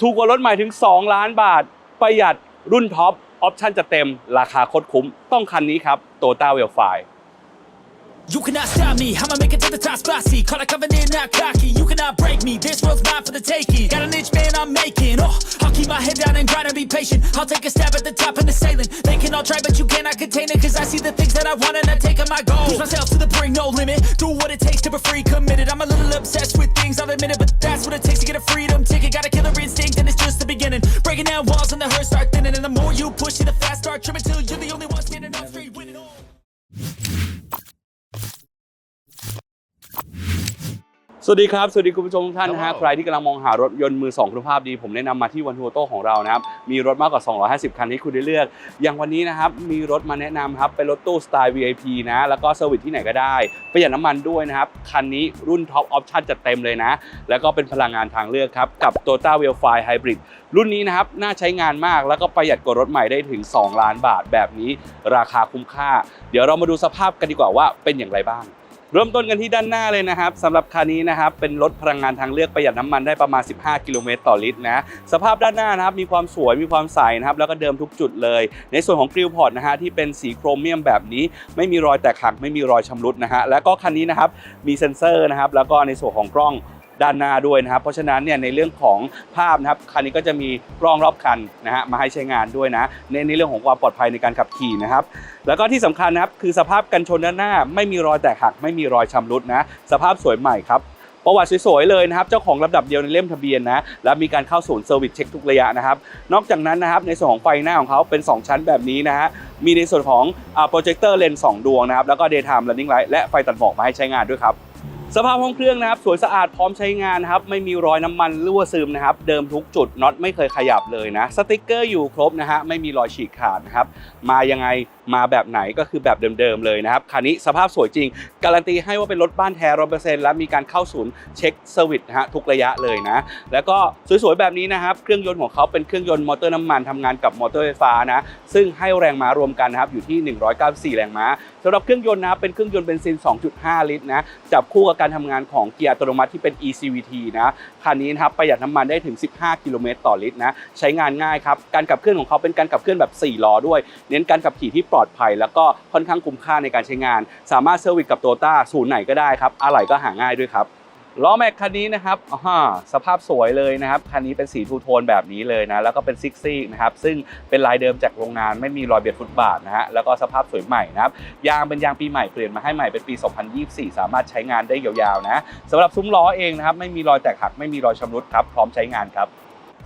ถูกกว่ารถใหม่ถึง 2 ล้านบาท ประหยัดรุ่นท็อป ออปชั่นจะเต็ม ราคาโคตรคุ้ม ต้องคันนี้ครับ Toyota w e l f i You cannot stop me, I'ma make it to the top spicy. Call a covenant, not cocky. You cannot break me, this world's mine for the taking. Got an itch, man, I'm making. Oh, I'll keep my head down and grind and be patient. I'll take a stab at the top and the sailing. They can all try, but you cannot contain it. Cause I see the things that I want and I take on my goal. Push myself to the brink, no limit. Do what it takes to be free, committed. I'm a little obsessed with things, I'll admit it. But that's what it takes to get a freedom Breaking down walls and the hurt start thinning. And the more you push it, the fast start till you're the only สวัสดีครับ สวัสดีคุณผู้ชมทุกท่านนะฮะ Hello ใครที่กำลังมองหารถยนต์มือสองคุณภาพดี ผมแนะนำมาที่วันทัวโต้ของเรานะครับ มีรถมากกว่า 250 คันให้คุณได้เลือก อย่างวันนี้นะครับ มีรถมาแนะนำครับ เป็นรถตู้สไตล์ VIP นะ แล้วก็เซอร์วิสที่ไหนก็ได้ ประหยัดน้ำมันด้วยนะครับ คันนี้รุ่นท็อปออปชั่นจัดเต็มเลยนะ แล้วก็เป็นพลังงานทางเลือกครับ กับ Toyota w e l f i Hybrid รุ่นนี้นะครับ น่าใช้งานมาก แล้วก็ประหยัดกว่ารถใหม่ได้ถึง 2 ล้านบาทแบบนี้ ราคาคุ้มค่า เดี๋ยวเรามาดูสภาพกันดีกว่าว่าเป็นอย่างไรบ้าง เริ่มต้นกันที่ด้านหน้าเลยนะครับสำหรับคันนี้นะครับเป็นรถพลังงานทางเลือกประหยัดน้ำมันได้ประมาณ 15 กิโลเมตรต่อลิตรนะสภาพด้านหน้านะครับมีความสวยมีความใสนะครับแล้วก็เดิมทุกจุดเลย ในส่วนของกริลพอร์ตนะฮะที่เป็นสีโครเมียมแบบนี้ ไม่มีรอยแตกหักไม่มีรอยชำรุดนะฮะแล้วก็คันนี้นะครับมีเซ็นเซอร์นะครับแล้วก็ในส่วนของกล้อง ด้านหน้าด้วยนะครับ เพราะฉะนั้นเนี่ยในเรื่องของภาพนะครับคันนี้ก็จะมีกล้องรอบคันนะฮะมาให้ใช้งานด้วยนะในในเรื่องของความปลอดภัยในการขับขี่นะครับ แล้วก็ที่สำคัญนะครับคือสภาพกันชนด้านหน้า ไม่มีรอยแตกหัก ไม่มีรอยชำรุดนะสภาพสวยใหม่ครับประวัติสวยๆเลยนะครับเจ้าของลำดับเดียวในเล่มทะเบียนนะและมีการเข้าศูนย์เซอร์วิสเช็คทุกระยะนะครับนอกจากนั้นนะครับในส่วนของไฟหน้าของเขาเป็น 2 ชั้นแบบนี้นะฮะมีในส่วนของโปรเจคเตอร์เลนส์2ดวงนะครับแล้วก็ daytime running light และไฟตัดหมอกมาให้ใช้งานด้วยครับ สภาพห้องเครื่องนะครับสวยสะอาดพร้อมใช้งานนะครับไม่มีรอยน้ำมันรั่วซึมนะครับเดิมทุกจุดน็อตไม่เคยขยับเลยนะสติกเกอร์อยู่ครบนะฮะไม่มีรอยฉีกขาดนะครับมายังไงมาแบบไหนก็คือแบบเดิมๆเลยนะครับคันนี้สภาพสวยจริง การันตีให้ว่าเป็นรถบ้านแท้ร้อยเปอร์เซ็นต์และมีการเข้าศูนย์เช็คเซอร์วิสนะฮะทุกระยะเลยนะแล้วก็สวยๆแบบนี้นะครับเครื่องยนต์ของเขาเป็นเครื่องยนต์มอเตอร์น้ำมันทำงานกับมอเตอร์ไฟฟ้านะซึ่งให้แรงม้ารวมกันนะครับอยู่ที่ 194 แรงม้าสำหรับเครื่องยนต์นะครับเป็นเครื่องยนต์เบนซิน 2.5 ลิตรนะจับคู่กับการทำงานของเกียร์อัตโนมัติที่เป็น ECVT นะคันนี้นะครับประหยัดน้ำมันได้ถึง 15 กิโลเมตรต่อลิตรนะใช้งานง่ายครับการขับเคลื่อนของเขาเป็นการขับเคลื่อนแบบ 4 ล้อด้วย เน้นการขับขี่ที่ปลอดภัย แล้วก็ค่อนข้างคุ้มค่าในการใช้งาน สามารถเซอร์วิสกับโตต้าศูนย์ไหนก็ได้ครับอะไหล่ก็หาง่ายด้วยครับ ล้อแม็กคันนี้นะครับอ่าสภาพสวยเลยนะครับ คันนี้เป็นสีทูโทนแบบนี้เลยนะ แล้วก็เป็นซิกซี่นะครับ ซึ่งเป็นลายเดิมจากโรงงานไม่มีรอยเบียดฟุตบาทนะฮะ แล้วก็สภาพสวยใหม่นะครับ ยางเป็นยางปีใหม่เปลี่ยนมาให้ใหม่เป็นปี 2024 สามารถใช้งานได้ยาวๆนะสำหรับซุ้มล้อเองนะครับ ไม่มีรอยแตกหัก ไม่มีรอยชำรุดครับ พร้อมใช้งานครับ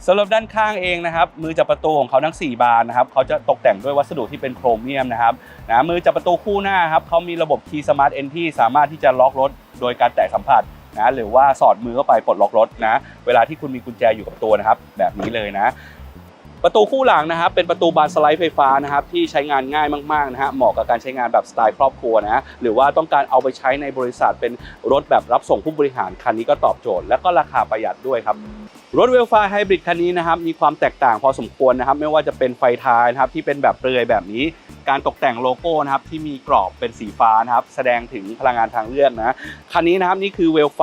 สำหรับด้านข้างเองนะครับมือจับประตูของเขาทั้ง 4 บานนะครับเขาจะตกแต่งด้วยวัสดุที่เป็นโครเมียมนะครับนะมือจับประตูคู่หน้าครับเขามีระบบ Key Smart Entry สามารถที่จะล็อกรถโดยการแตะสัมผัส นะหรือว่าสอดมือเข้าไปปลดล็อกรถนะ เวลาที่คุณมีกุญแจอยู่กับตัวนะครับ แบบนี้เลยนะ ประตูคู่หลังนะครับ เป็นประตูบานสไลด์ไฟฟ้านะครับ ที่ใช้งานง่ายมากๆนะฮะเหมาะกับการใช้งานแบบสไตล์ครอบครัวนะหรือว่าต้องการเอาไปใช้ในบริษัทเป็นรถแบบรับส่งผู้บริหารคันนี้ก็ตอบโจทย์ และก็ราคาประหยัดด้วยครับรถเวลฟาไฮบริดคันนี้นะครับมีความแตกต่างพอสมควรนะครับ ไม่ว่าจะเป็นไฟท้ายนะครับที่เป็นแบบเปลือยแบบนี้ การตกแต่งโลโก้นะครับที่มีกรอบเป็นสีฟ้านะครับแสดงถึงพลังงานทางเลือกนะคันนี้นะครับนี่คือเวลไฟ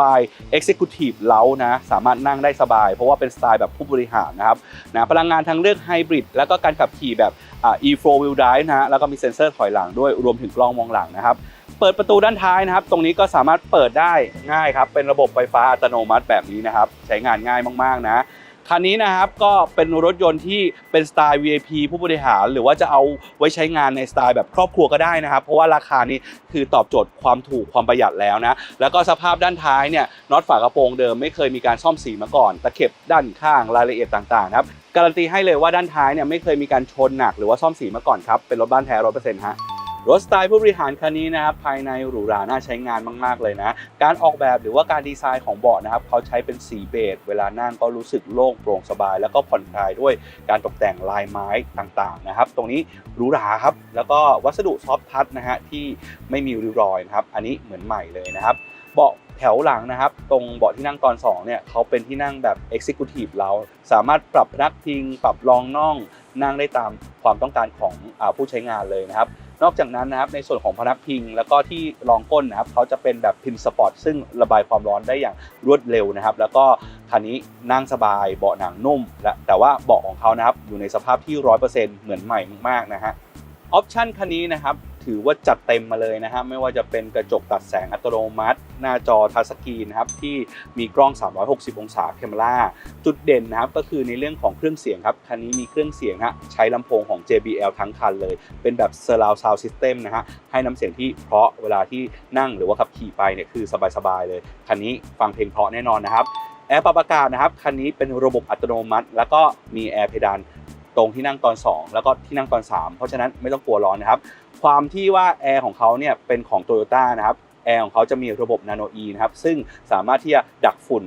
Executive เล้านะสามารถนั่งได้สบาย เพราะว่าเป็นสไตล์แบบผู้บริหารนะครับนะพลังงานทางเลือกไฮบริดแล้วก็การขับขี่แบบอ่า e4 wheel drive นะฮะแล้วก็มีเซ็นเซอร์ถอยหลังด้วยรวมถึงกล้องมองหลังนะครับเปิดประตูด้านท้ายนะครับ ตรงนี้ก็สามารถเปิดได้ง่ายครับ เป็นระบบไฟฟ้าอัตโนมัติแบบนี้นะครับ ใช้งานง่ายมากๆนะ คันนี้นะครับก็เป็นรถยนต์ที่เป็นสไตล์ VIP ผู้บริหาร หรือว่าจะเอาไว้ใช้งานในสไตล์แบบครอบครัวก็ได้นะครับ เพราะว่าราคานี้คือตอบโจทย์ความถูกความประหยัดแล้วนะ แล้วก็สภาพด้านท้ายเนี่ยน็อตฝากระโปรงเดิมไม่เคยมีการซ่อมสีมาก่อน ตะเข็บด้านข้างรายละเอียดต่างๆนะครับการันตีให้เลยว่าด้านท้ายเนี่ยไม่เคยมีการชนหนักหรือว่าซ่อมสีมาก่อนครับเป็นรถบ้านแท้ร้อยเปอร์เซ็นต์ฮะ รถสไตล์ผู้บริหารคันนี้นะครับภายในหรูหราน่าใช้งานมากๆเลยนะ การออกแบบหรือว่าการดีไซน์ของเบาะนะครับเขาใช้เป็นสีเบจเวลานั่งก็รู้สึกโล่งโปร่งสบาย แล้วก็ผ่อนคลายด้วยการตกแต่งลายไม้ต่างๆนะครับ ตรงนี้หรูหราครับ แล้วก็วัสดุซอฟท์ทัชนะฮะที่ไม่มีริ้วรอยนะครับ อันนี้เหมือนใหม่เลยนะครับเบาะแถวหลังนะครับ ตรงเบาะที่นั่งตอน 2 เนี่ยเขาเป็นที่นั่งแบบ Executive เราสามารถปรับนักพิง ปรับรองน่อง นั่งได้ตามความต้องการของอผู้ใช้งานเลยนะครับ นอกจากนั้นนะครับในส่วนของพนักพิง แล้วก็ที่รองก้นนะครับเขาจะเป็นแบบพินสปอร์ตซึ่งระบายความร้อนได้อย่างรวดเร็วนะครับ แล้วก็คันนี้นั่งสบายเบาะหนังนุ่มและแต่ว่าเบาะของเขานะครับอยู่ในสภาพที่ 100%เหมือนใหม่มากๆนะฮะออปชันคันนี้นะครับ ถือว่าจัดเต็มมาเลยนะฮะไม่ว่าจะเป็นกระจกตัดแสงอัตโนมัติ หน้าจอทัชสกรีนนะครับที่มีกล้อง 360 องศาแคมราจุดเด่นนะครับก็คือในเรื่องของเครื่องเสียงครับคันนี้มีเครื่องเสียงฮะใช้ลำโพงของ JBL ทั้งคันเลย เป็นแบบ Surround Sound System นะฮะให้น้ำเสียงที่เพราะเวลาที่นั่งหรือว่าขับขี่ไปเนี่ยคือสบายๆเลยคันนี้ฟังเพลงเพราะแน่นอนนะครับแอร์ปรับอากาศนะครับคันนี้เป็นระบบอัตโนมัติ แล้วก็มีแอร์เพดาน ตรงที่นั่งตอน 2 แล้วก็ที่นั่งตอน 3 เพราะฉะนั้นไม่ต้องกลัวร้อนนะครับ ความที่ว่าแอร์ของเขาเนี่ยเป็นของ t o y ยต้นะครับแอร์ของเขาจะมีระบบนาโนอีนะครับซึ่งสามารถที่จะดักฝุ่น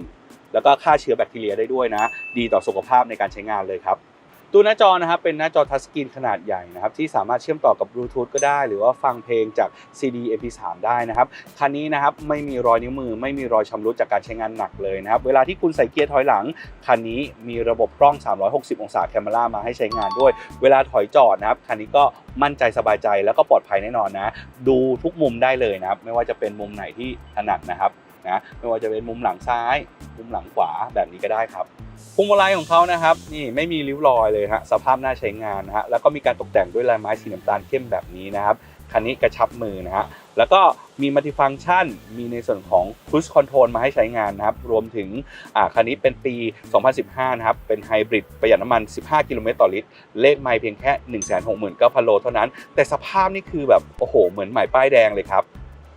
แล้วก็ฆ่าเชื้อแบคทีเรียได้ด้วยนะ ดีต่อสุขภาพในการใช้งานเลยครับ ตัวหน้าจอนะครับเป็นหน้าจอทัชสกรีนขนาดใหญ่นะครับที่สามารถเชื่อมต่อกับบลูทูธก็ได้ หรือว่าฟังเพลงจาก CD MP3 ได้นะครับคันนี้นะครับไม่มีรอยนิ้วมือ ไม่มีรอยชำรุดจากการใช้งานหนักเลยนะครับเวลาที่คุณใส่เกียร์ถอยหลังคันนี้มีระบบกล้อง 360 องศาแคมรามาให้ใช้งานด้วย เวลาถอยจอดนะครับคันนี้ก็มั่นใจสบายใจแล้วก็ปลอดภัยแน่นอนนะ ดูทุกมุมได้เลยนะครับไม่ว่าจะเป็นมุมไหนที่ถนัดนะครับ นะไม่ว่าจะเป็นมุมหลังซ้าย มุมหลังขวาแบบนี้ก็ได้ครับพวงมาลัยของเขานะครับนี่ไม่มีริ้วรอยเลยฮะสภาพน่าใช้งานนะฮะแล้วก็มีการตกแต่งด้วยลายไม้สีน้ำตาลเข้มแบบนี้นะครับคันนี้กระชับมือนะฮะแล้วก็มีมัลติฟังก์ชัน มีในส่วนของ Cruise Control มาให้ใช้งานนะครับ รวมถึงคันนี้เป็นปี 2015 นะครับ เป็นไฮบริดประหยัดน้ำมัน 15 กิโลเมตรต่อลิตร เลขไม่เพียงแค่ 169,000 โลเท่านั้น แต่สภาพนี่คือแบบ โอ้โห เหมือนใหม่ป้ายแดงเลยครับ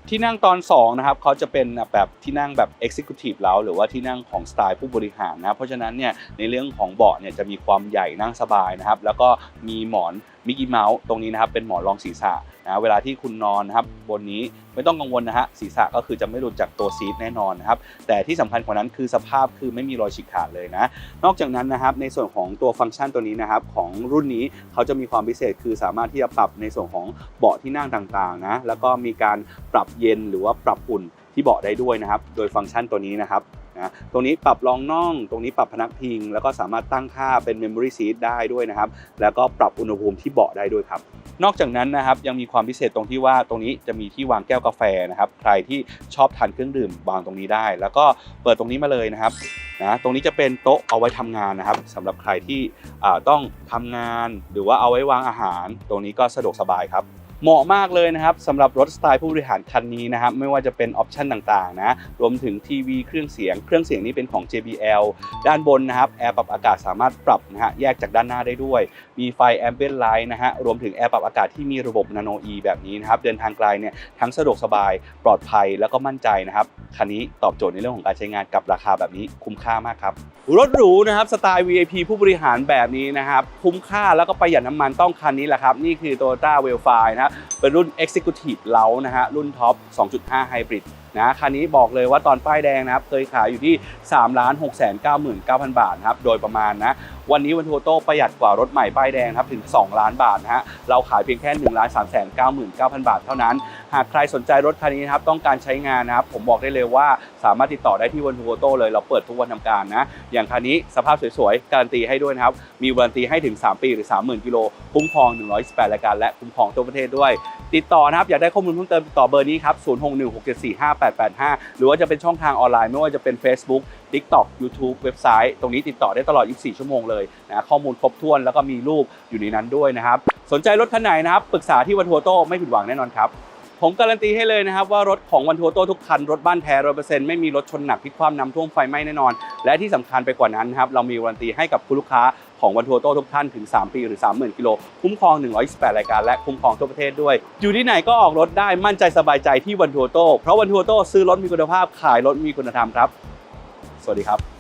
ที่นั่งตอน2นะครับเขาจะเป็นแบบที่นั่งแบบ Executive แล้วหรือว่าที่นั่งของสไตล์ผู้บริหารนะครับเพราะฉะนั้นเนี่ยในเรื่องของเบาะเนี่ยจะมีความใหญ่นั่งสบายนะครับ แล้วก็มีหมอนมิกกี้เมาส์ตรงนี้นะครับเป็นหมอนรองศีรษะนะเวลาที่คุณนอนนะครับบนนี้ไม่ต้องกังวลนะฮะศีรษะก็คือจะไม่หลุดจากตัวซีทแน่นอนนะครับแต่ที่สำคัญกว่านั้นคือสภาพคือไม่มีรอยฉีกขาดเลยนะนอกจากนั้นนะครับในส่วนของตัวฟังก์ชันตัวนี้นะครับของรุ่นนี้เขาจะมีความพิเศษคือสามารถที่จะปรับในส่วนของเบาะที่นั่งต่างๆนะแล้วก็มีการปรับเย็นหรือว่าปรับอุ่นที่เบาะได้ด้วยนะครับ โดยฟังก์ชันตัวนี้นะครับนะตรงนี้ปรับรองน่อง ตรงนี้ปรับพนักพิง แล้วก็สามารถตั้งค่าเป็น Memory Seat ได้ด้วยนะครับ แล้วก็ปรับอุณหภูมิที่เบาะได้ด้วยครับ นอกจากนั้นนะครับยังมีความพิเศษตรงที่ว่าตรงนี้จะมีที่วางแก้วกาแฟนะครับ ใครที่ชอบทานเครื่องดื่มวางตรงนี้ได้ แล้วก็เปิดตรงนี้มาเลยนะครับนะตรงนี้จะเป็นโต๊ะเอาไว้ทำงานนะครับสำหรับใครที่อ่าต้องทำงาน หรือว่าเอาไว้วางอาหาร ตรงนี้ก็สะดวกสบายครับ เหมาะมากเลยนะครับสำหรับรถสไตล์ผู้บริหารคันนี้นะครับไม่ว่าจะเป็นออปชันต่างๆนะรวมถึงทีวีเครื่องเสียง เครื่องเสียงนี้เป็นของ JBL ด้านบนนะครับแอร์ปรับอากาศสามารถปรับนะฮะแยกจากด้านหน้าได้ด้วย มีไฟแอมเบียนไลท์นะฮะรวมถึงแอร์ปรับอากาศที่มีระบบนาโนอีแบบนี้นะครับเดินทางไกลเนี่ยทั้งสะดวกสบายปลอดภัยแล้วก็มั่นใจนะครับคันนี้ตอบโจทย์ในเรื่องของการใช้งานกับราคาแบบนี้คุ้มค่ามากครับรถหรูนะครับสไตล์ VIP ผู้บริหารแบบนี้นะครับคุ้มค่าแล้วก็ประหยัดน้ำมันต้องคันนี้แหละครับนี่คือ Toyota w e l f i นะครับเป็นรุ่น Executive เล้านะฮะรุ่นท็อป 2.5 Hybrid นะคันนี้บอกเลยว่าตอนป้ายแดงนะครับเคยขายอยู่ที่3 6 9 9 0 0 0 บาทนะครับโดยประมาณนะวันนี้วันทัวโต้ประหยัดกว่ารถใหม่ป้ายแดงครับถึง 2 ล้านบาทนะฮะเราขายเพียงแค่1ล้าน3 9 9 0 0 บาทเท่านั้น หากใครสนใจรถคันนี้นะครับต้องการใช้งานนะครับผมบอกได้เลยว่าสามารถติดต่อได้ที่วันทัวโต้เลยเราเปิดทุกวันทำการนะอย่างคันนี้สภาพสวยๆการันตีให้ด้วยนะครับมีวารันตีให้ถึง 3 ปีหรือ 30,000กิโลคุ้มครอง 118รายการและคุ้มครองทั่วประเทศด้วย ติดต่อนะครับ อยากได้ข้อมูลเพิ่มเติมติดต่อเบอร์นี้ครับ 0616745885 หรือว่าจะเป็นช่องทางออนไลน์ไม่ว่าจะเป็น Facebook TikTok YouTube เว็บไซต์ ตรงนี้ติดต่อได้ตลอด 24 ชั่วโมงเลยนะข้อมูลครบถ้วนแล้วก็มีรูปอยู่ในนั้นด้วยนะครับ สนใจรถคันไหนนะครับ ปรึกษาที่วันทัวโต้ไม่ผิดหวังแน่นอนครับผมการันตีให้เลยนะครับว่ารถของวันทัวโต้ทุกคัน รถบ้านแท้ร้อยเปอร์เซ็นต์ไม่มีรถชนหนักพลิกคว่ำน้ำท่วมไฟไหม้แน่นอน และที่สำคัญไปกว่านั้นครับเรามีวารันตีให้กับคุณลูกค้า ของวันทัวร์โต้ทุกท่านถึง 3 ปีหรือ 30,000 กิโล คุ้มครอง 128 รายการและคุ้มครองทั่วประเทศด้วย อยู่ที่ไหนก็ออกรถได้มั่นใจสบายใจที่วันทัวร์โต้เพราะวันทัวร์โต้ซื้อรถมีคุณภาพขายรถมีคุณธรรมครับ สวัสดีครับ